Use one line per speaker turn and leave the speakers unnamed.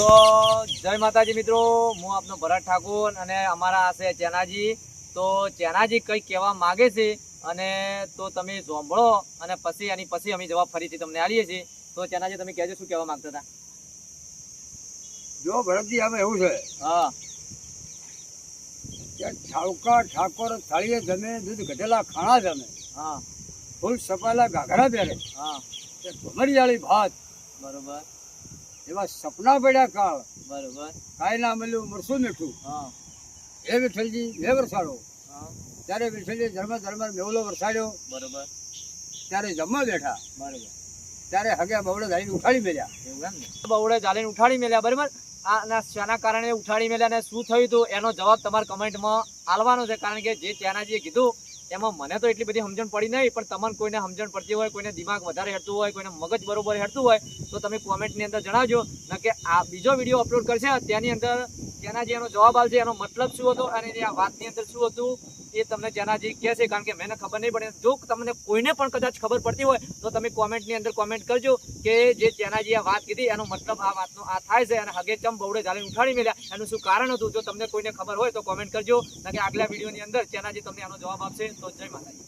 તો જય માતાજી મિત્રો હું આપનો ભરત ઠાકોર અને અમારા આ ચેનાજી. તો ચેનાજી કંઈક કહેવા માગે છે અને તો તમે સાંભળો અને પછી એની પછી અમે જવાબ ફરીથી તમને આવીએ છીએ. તો ચેનાજી તમે કહેજો શું કહેવા માંગતા હતા?
જો ભરતજી આમાં એવું છે.
હા.
છાવકા ઠાકોર થાળીએ જમે દૂધ ઘટેલા ખાણા જમે.
હા.
ફૂલ સપાયેલા ઘાઘરા પહેરે.
હા.
ભમરિયાળી ભાત.
બરોબર.
એવા સપના પડ્યા કાળ.
બરોબર.
કાંઈ ના મળ્યું મરસું મીઠું.
હા.
એ વિઠ્ઠલજી મેં વરસાડો.
હા.
ત્યારે વિઠ્ઠલજી ધર્મ ધર્મ મેવલો વરસાડ્યો.
બરોબર.
ત્યારે જમવા બેઠા.
બરોબર.
ત્યારે હગે બવડે જાઈને ઉઠાડી મેલ્યા.
ને. બવડે ચાલીને ઉઠાડી મેલ્યા બરાબર? આ ના શાના કારણે ઉઠાડી મેલ્યા અને શું થયું હતું એનો જવાબ તમારે કમેન્ટમાં આલવાનો છે કારણ કે જે ત્યાંનાજીએ કીધું એમાં મને તો એટલી બધી સમજણ પડી નહીં, પણ તમને કોઈને સમજણ પડતી હોય, કોઈને દિમાગ વધારે હેડતું હોય, કોઈને મગજ બરોબર હેડતું હોય, તો તમે કોમેન્ટની અંદર જણાવજો. ન કે આ બીજો વીડિયો અપલોડ કરશે, તેની અંદર ત્યાંનાજી એનો જવાબ આવશે એનો મતલબ શું હતો અને આ વાતની અંદર શું હતું, એ તમને જેનાજી કહે છે, કારણ કે મને ખબર નહીં પડે. જો તમને કોઈને પણ કદાચ ખબર પડતી હોય, તો તમે કોમેન્ટની અંદર કોમેન્ટ કરજો કે જે ત્યાંનાજી આ વાત કીધી, એનો મતલબ આ વાતનો આ થાય છે અને હગે ચમ બવડે ચાલે ઉઠાડી મેળ્યા એનું શું કારણ હતું? જો તમને કોઈને ખબર હોય, તો કોમેન્ટ કરજો. કારણ કે આગલા વિડીયોની અંદર જેનાજી તમને આનો જવાબ આપશે. તો જય માતાજી.